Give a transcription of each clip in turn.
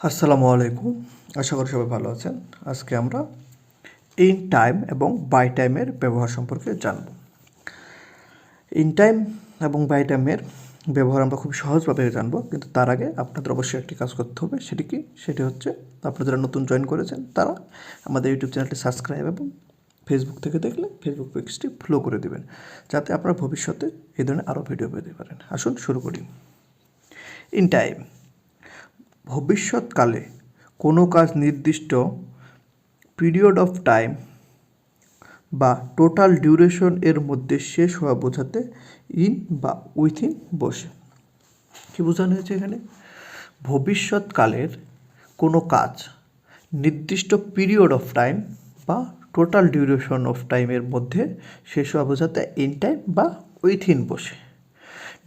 আসসালামু আলাইকুম। আশা করি সবাই ভালো আছেন। আজকে আমরা ইন টাইম এবং বাই টাইমের ব্যবহার সম্পর্কে জানব। ইন টাইম এবং বাই টাইমের ব্যবহার আমরা খুব সহজভাবে জানব, কিন্তু তার আগে আপনাদের অবশ্যই একটি কাজ করতে হবে, সেটি কি? সেটি হচ্ছে, আপনারা যারা নতুন জয়েন করেছেন, তারা আমাদের ইউটিউব চ্যানেলটি সাবস্ক্রাইব এবং ফেসবুক থেকে দেখলে ফেসবুক পেজটি ফলো করে দেবেন, যাতে আপনারা ভবিষ্যতে এই ধরনের আরও ভিডিও পেতে পারেন। আসুন শুরু করি। ইন টাইম ভবিষ্যৎকালে কোনো কাজ নির্দিষ্ট পিরিয়ড অফ টাইম বা টোটাল ডিউরেশন এর মধ্যে শেষ হওয়া বোঝাতে ইন বা উইথিন বসে। কী বোঝানো হয়েছে এখানে? ভবিষ্যৎকালের কোনো কাজ নির্দিষ্ট পিরিয়ড অফ টাইম বা টোটাল ডিউরেশন অফ টাইমের মধ্যে শেষ হওয়া বোঝাতে ইন টাইম বা উইথিন বসে।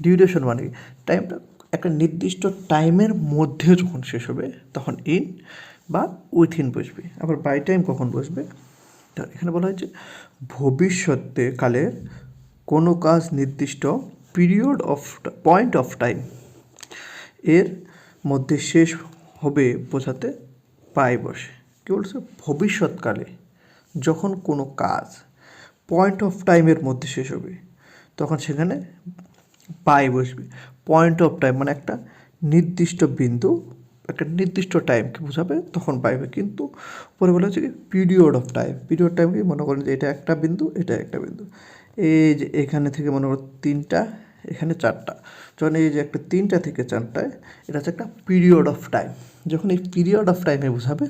ডিউরেশন মানে টাইমটা একটা নির্দিষ্ট টাইমের মধ্যে যখন শেষ হবে, তখন ইন বা উইথিন বসবে। আবার বাই টাইম কখন বসবে? তা এখানে বলা হয়েছে, ভবিষ্যতে কালের কোনো কাজ নির্দিষ্ট period of point of time এর মধ্যে শেষ হবে বোঝাতে পাই বসে। কী বলছে? ভবিষ্যৎকালে যখন কোনো কাজ পয়েন্ট অফ টাইমের মধ্যে শেষ হবে, তখন সেখানে পাই বসবে। পয়েন্ট অফ টাইম মানে একটা নির্দিষ্ট বিন্দু, একটা নির্দিষ্ট টাইমকে বোঝাবে, তখন পাইবে। কিন্তু পরে বলা হচ্ছে কি period of time period time কি? মনে করেন যে এটা একটা বিন্দু, এটা একটা বিন্দু। এই যে এখানে থেকে মনে করো তিনটা, এখানে চারটা। যখন এই যে একটা তিনটা থেকে চারটায়, এটা হচ্ছে একটা পিরিয়ড অফ টাইম যখন এই পিরিয়ড অফ টাইমে বোঝাবে,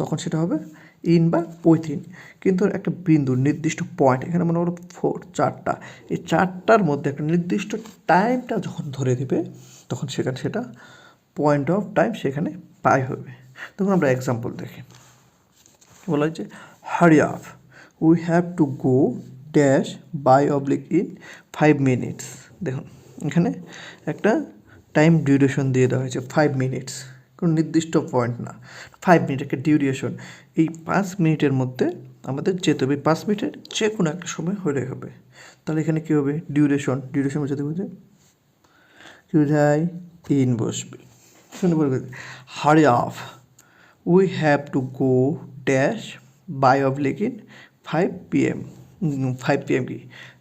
তখন সেটা হবে ইন বা পৈথিন কিন্তু একটা বিন্দু, নির্দিষ্ট পয়েন্ট এখানে মনে করো ফোর চারটা। এই চারটার মধ্যে একটা নির্দিষ্ট টাইমটা যখন ধরে দেবে, তখন সেখানে সেটা পয়েন্ট অফ টাইম সেখানে পাই হবে। তখন আমরা এক্সাম্পল দেখি। বলা হচ্ছে hurry up we have to go dash by oblique in five minutes দেখুন, এখানে একটা টাইম ডিউরেশন দিয়ে দেওয়া হয়েছে ফাইভ মিনিটস কোনো নির্দিষ্ট পয়েন্ট না। ফাইভ মিনিট একটা ডিউরেশন এই পাঁচ মিনিটের মধ্যে আমাদের যেতে হবে। পাঁচ মিনিটের যে কোনো একটা সময় হলে হবে। তাহলে এখানে কী হবে? ডিউরেশন ডিউরেশন বোঝাতে বুঝে কী বোঝায় ইন বসবে। এখানে বলবে hurry of we have to go dash by oblique in five P M five P M কি?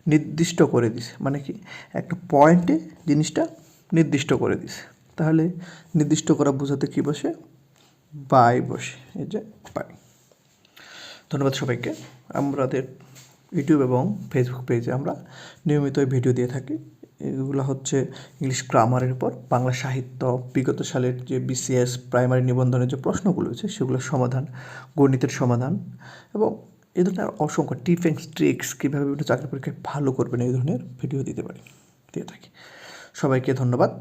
নির্দিষ্ট করে দিছে। মানে কি? একটা পয়েন্টে জিনিসটা নির্দিষ্ট করে দিছে। তাহলে নির্দিষ্ট করা বোঝাতে কী বসে? বাই বসে। এই যে বাই। ধন্যবাদ সবাইকে। আমাদের ইউটিউব এবং ফেসবুক পেজে আমরা নিয়মিত ভিডিও দিয়ে থাকি। এগুলো হচ্ছে ইংলিশ গ্রামারের উপর। বাংলা সাহিত্য, বিগত সালের যে বিসিএস প্রাইমারি নিবন্ধনের যে প্রশ্নগুলো আছে সেগুলোর সমাধান, গণিতের সমাধান এবং এই ধরনের অসংখ্য অ্যান্ড ট্রিক্স কীভাবে বিভিন্ন চাকরি পরীক্ষায় ভালো করবেন এই ধরনের ভিডিও দিতে পারি, দিয়ে থাকি। সবাইকে ধন্যবাদ।